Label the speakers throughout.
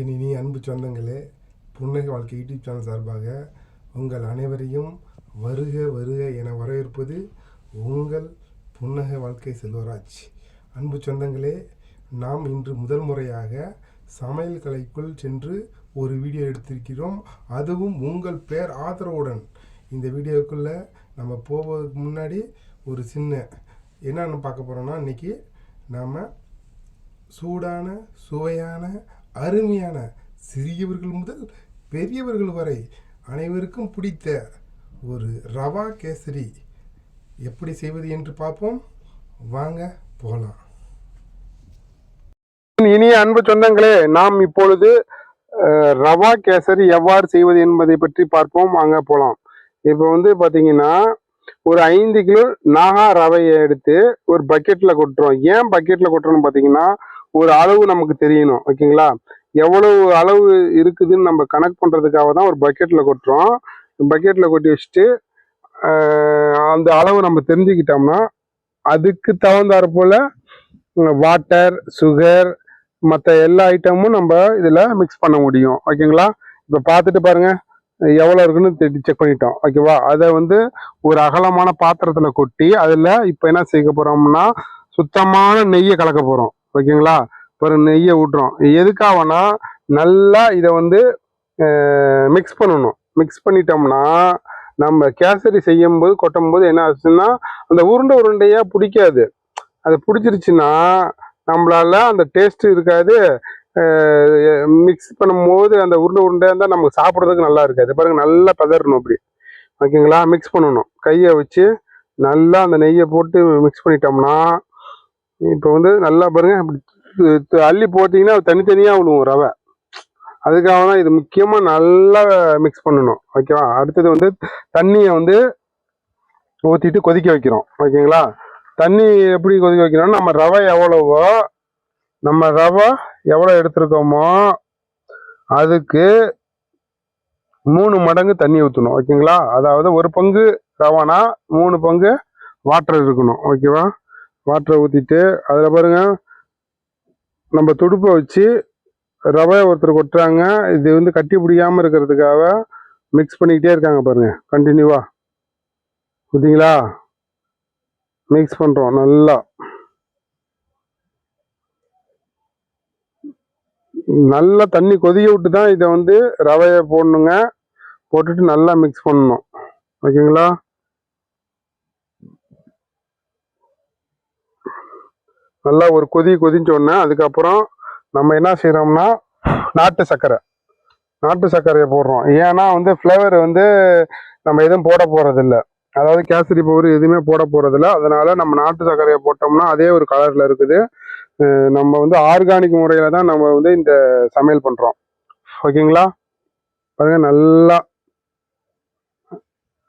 Speaker 1: இனி அன்பு சொந்தங்களே புன்னகை வாழ்க்கை யூடியூப் சேனல் சார்பாக உங்கள் அனைவரையும் வருக வருக என வரவேற்பது உங்கள் புன்னகை வாழ்க்கை செல்வராஜ். அன்பு சொந்தங்களே நாம் இன்று முதல் முறையாக சமையல் கலைக்குள் சென்று ஒரு வீடியோ எடுத்திருக்கிறோம். அதுவும் உங்கள் பேர் ஆதரவுடன். இந்த வீடியோக்குள்ளே நம்ம போவதுக்கு முன்னாடி ஒரு சின்ன என்னென்னு பார்க்க போகிறோம்னா இன்றைக்கி நாம் சூடான சுவையான அருமையான சிறியவர்கள் முதல் பெரியவர்கள் வரை அனைவருக்கும் பிடித்த ஒரு ரவா கேசரி. எப்படி செய்வது என்று பார்ப்போம். வாங்க போகலாம்.
Speaker 2: இனிய அன்பு சொந்தங்களே நாம் இப்பொழுது ரவா கேசரி எவ்வாறு செய்வது என்பதை பற்றி பார்ப்போம். வாங்க போகலாம் இப்போ வந்து பார்த்தீங்கன்னா ஒரு ஐந்து கிலோ நாகா ரவையை எடுத்து ஒரு பக்கெட்டில் கொட்டுறோம். ஏன் பக்கெட்டில் கொட்டுறோம்னு பார்த்தீங்கன்னா ஒரு அளவு நமக்கு தெரியணும் ஓகேங்களா? எவ்வளவு அளவு இருக்குதுன்னு நம்ம கணக்கு பண்ணுறதுக்காக தான் ஒரு பக்கெட்டில் கொட்டுறோம். பக்கெட்டில் கொட்டி வச்சுட்டு அந்த அளவு நம்ம தெரிஞ்சுக்கிட்டோம்னா அதுக்கு தகுந்தாற்போல் வாட்டர் சுகர் மற்ற எல்லா ஐட்டமும் நம்ம இதில் மிக்ஸ் பண்ண முடியும் ஓகேங்களா? இப்போ பார்த்துட்டு பாருங்கள் எவ்வளோ இருக்குன்னு செக் பண்ணிட்டோம் ஓகேவா? அதை வந்து ஒரு அகலமான பாத்திரத்தில் கொட்டி அதில் இப்போ என்ன செய்ய போகிறோம்னா சுத்தமான நெய்யை கலக்க போகிறோம் ஓகேங்களா? ஒரு நெய்யை ஊட்டுறோம். எதுக்காகனா நல்லா இதை வந்து மிக்ஸ் பண்ணணும். மிக்ஸ் பண்ணிட்டோம்னா நம்ம கேசரி செய்யும்போது கொட்டும்போது என்ன ஆச்சுன்னா அந்த உருண்டை உருண்டையாக பிடிக்காது. அது பிடிச்சிருச்சுன்னா நம்மளால அந்த டேஸ்ட்டு இருக்காது. மிக்ஸ் பண்ணும்போது அந்த உருண்டை உருண்டையாக இருந்தால் நமக்கு சாப்பிட்றதுக்கு நல்லா இருக்காது. பாருங்க நல்லா பதறணும் அப்படி. ஓகேங்களா? மிக்ஸ் பண்ணணும். கையை வச்சு நல்லா அந்த நெய்யை போட்டு மிக்ஸ் பண்ணிட்டோம்னா இப்போ வந்து நல்லா பாருங்க அப்படி அள்ளி போட்டிங்கன்னா தனித்தனியாக விழுவும் ரவை. அதுக்காக தான் இது முக்கியமாக நல்லா மிக்ஸ் பண்ணணும். ஓகேவா அடுத்தது வந்து தண்ணியை வந்து ஊற்றிட்டு கொதிக்க வைக்கிறோம். ஓகேங்களா தண்ணி எப்படி கொதிக்க வைக்கணும்னா நம்ம ரவை எவ்வளவோ நம்ம ரவை எவ்வளோ எடுத்துருக்கோமோ அதுக்கு மூணு மடங்கு தண்ணி ஊற்றணும் ஓகேங்களா அதாவது ஒரு பங்கு ரவானா மூணு பங்கு வாட்டர் இருக்கணும். ஓகேவா வாட்டரை ஊற்றிட்டு அதில் பாருங்க நம்ம துடுப்பை வச்சு ரவை ஒருத்தர் கொட்டுறாங்க. இது வந்து கட்டி பிடிக்காமல் இருக்கிறதுக்காக மிக்ஸ் பண்ணிக்கிட்டே இருக்காங்க பாருங்கள் கண்டினியூவாக புரியுதுங்களா மிக்ஸ் பண்ணுறோம் நல்லா. நல்லா தண்ணி கொதிக்க விட்டு தான் இதை வந்து ரவையை போடணுங்க. போட்டுட்டு நல்லா மிக்ஸ் பண்ணணும். ஓகேங்களா? நல்லா ஒரு கொதி கொதிஞ்சோடனே அதுக்கப்புறம் நம்ம என்ன செய்கிறோம்னா நாட்டு சர்க்கரை. நாட்டு சர்க்கரையை போடுறோம். ஏன்னா வந்து ஃப்ளேவர் வந்து நம்ம எதுவும் போட போகிறதில்ல அதாவது கேசரி பவுர் எதுவுமே போட போகிறதில்ல அதனால் நம்ம நாட்டு சர்க்கரையை போட்டோம்னா அதே ஒரு கலரில் இருக்குது. நம்ம வந்து ஆர்கானிக் முறையில் தான் நம்ம வந்து இந்த சமையல் பண்ணுறோம் ஓகேங்களா? பாருங்கள் நல்லா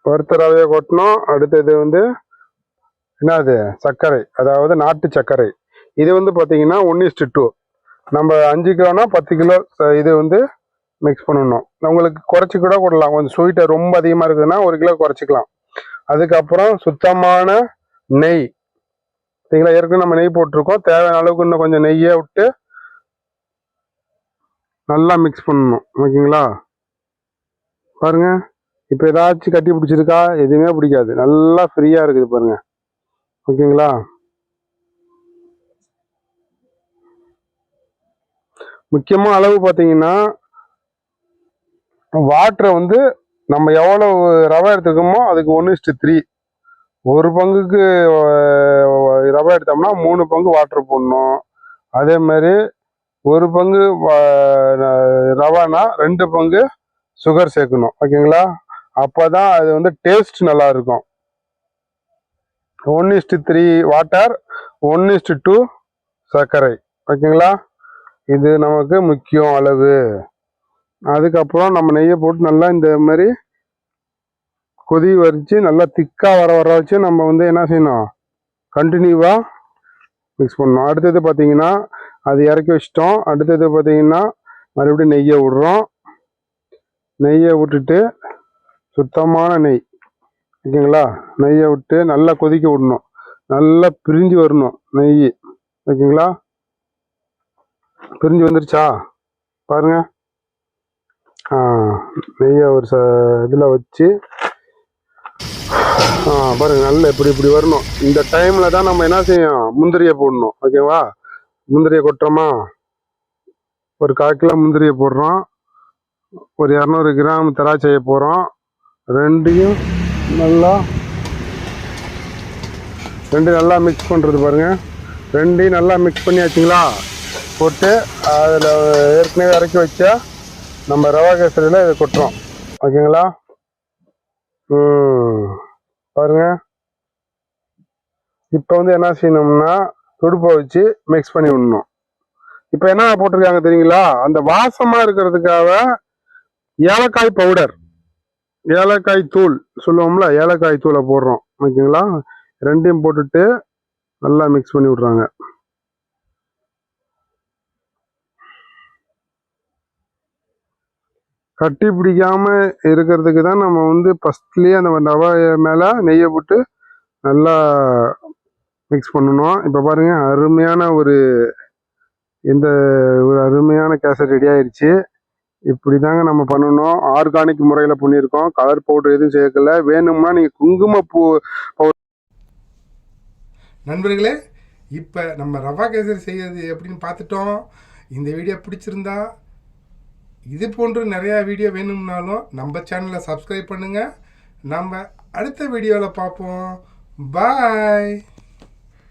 Speaker 2: வறுத்த ரவையை கொட்டணும் அடுத்தது வந்து என்னது? சர்க்கரை. அதாவது நாட்டு சர்க்கரை. இது வந்து பார்த்தீங்கன்னா ஒன் இஸ்டு டூ நம்ம அஞ்சு கிலோனா பத்து கிலோ இது வந்து மிக்ஸ் பண்ணணும். உங்களுக்கு குறைச்சி கூட போடலாம். கொஞ்சம் ஸ்வீட்டை ரொம்ப அதிகமாக இருக்குதுன்னா ஒரு கிலோ குறைச்சிக்கலாம். அதுக்கப்புறம் சுத்தமான நெய். சரிங்களா? ஏற்கனவே நம்ம நெய் போட்டிருக்கோம். தேவையான அளவுக்கு இன்னும் கொஞ்சம் நெய்யை விட்டு நல்லா மிக்ஸ் பண்ணணும். ஓகேங்களா? பாருங்க. இப்போ ஏதாச்சும் கட்டி பிடிச்சிருக்கா? எதுவுமே பிடிக்காது. நல்லா ஃப்ரீயாக இருக்குது பாருங்க. ஓகேங்களா? முக்கியமாக அளவு பார்த்தீங்கன்னா வாட்டரை வந்து நம்ம எவ்வளவு ரவை எடுத்துக்கோமோ அதுக்கு ஒன்று இஸ்ட்டு த்ரீ ஒரு பங்குக்கு ரவை எடுத்தோம்னா மூணு பங்கு வாட்டர் போடணும். அதே மாதிரி ஒரு பங்கு ரவானா ரெண்டு பங்கு சுகர் சேர்க்கணும். ஓகேங்களா? அப்போ தான் அது வந்து டேஸ்ட் நல்லா இருக்கும் one is to three water one is to two சர்க்கரை. ஓகேங்களா? இது நமக்கு முக்கியம் அளவு அதுக்கப்புறம் நம்ம நெய்யை போட்டு நல்லா இந்த மாதிரி கொதி வரித்து நல்லா திக்காக வர வர வச்சு நம்ம வந்து என்ன செய்யணும்? கண்டினியூவாக மிக்ஸ் பண்ணணும். அடுத்தது பார்த்தீங்கன்னா அது இறக்கி வச்சிட்டோம். அடுத்தது பார்த்தீங்கன்னா மறுபடியும் நெய்யை விடுறோம். நெய்யை விட்டுட்டு சுத்தமான நெய். ஓகேங்களா? நெய்யை விட்டு நல்லா கொதிக்க விடணும். நல்லா பிரிஞ்சு வரணும் நெய். ஓகேங்களா? பிரிஞ்சு வந்துருச்சா? பாருங்க. நெய்யை ஒரு ச இதில் வச்சு பாருங்க நல்ல இப்படி இப்படி வரணும். இந்த டைமில் தான் நம்ம என்ன செய்யும் முந்திரியை போடணும். ஓகேவா முந்திரியை கொட்டுறோமா? ஒரு கால் கிலோ முந்திரியை போடுறோம். ஒரு இரநூறு கிராம் திராட்சையை போடுறோம். ரெண்டையும் நல்லா ரெண்டு நல்லா மிக்ஸ் பண்ணுறது பாருங்கள் ரெண்டையும் நல்லா மிக்ஸ் பண்ணியாச்சுங்களா? போட்டு அதில் ஏற்கனவே இறக்கி வச்சா நம்ம ரவா கேசரியில் இதை கொட்டுறோம். ஓகேங்களா? பாருங்க. இப்போ வந்து என்ன செய்யணும்னா துடுப்பை வச்சு மிக்ஸ் பண்ணி விடணும். இப்போ என்ன போட்டிருக்காங்க தெரியுங்களா? அந்த வாசமாக இருக்கிறதுக்காக ஏலக்காய் பவுடர் ஏலக்காய் தூள் சொல்லுவோம்ல ஏலக்காய் தூளை போடுறோம். ஓகேங்களா? ரெண்டையும் போட்டுட்டு நல்லா மிக்ஸ் பண்ணி விட்றாங்க. கட்டி பிடிக்காம இருக்கிறதுக்கு தான் நம்ம வந்து ஃபஸ்ட்லேயே அந்த ரவை மேலே நெய்யை போட்டு நல்லா மிக்ஸ் பண்ணணும். இப்போ பாருங்கள் அருமையான ஒரு இந்த ஒரு அருமையான கேசட் ரெடி ஆயிடுச்சு இப்படி தாங்க நம்ம பண்ணணும். ஆர்கானிக் முறையில் பண்ணியிருக்கோம். கலர் பவுடர் எதுவும் சேர்க்கல. வேணும்னா நீங்கள் குங்குமப்பூ
Speaker 1: நண்பர்களே இப்போ நம்ம ரவா கேசரி செய்யறது எப்படின்னு பார்த்துட்டோம். இந்த வீடியோ பிடிச்சிருந்தா இது போன்று நிறையா வீடியோ வேணும்னாலும் நம்ம சேனலை சப்ஸ்கிரைப் பண்ணுங்கள் நம்ம அடுத்த வீடியோவில் பார்ப்போம். பாய்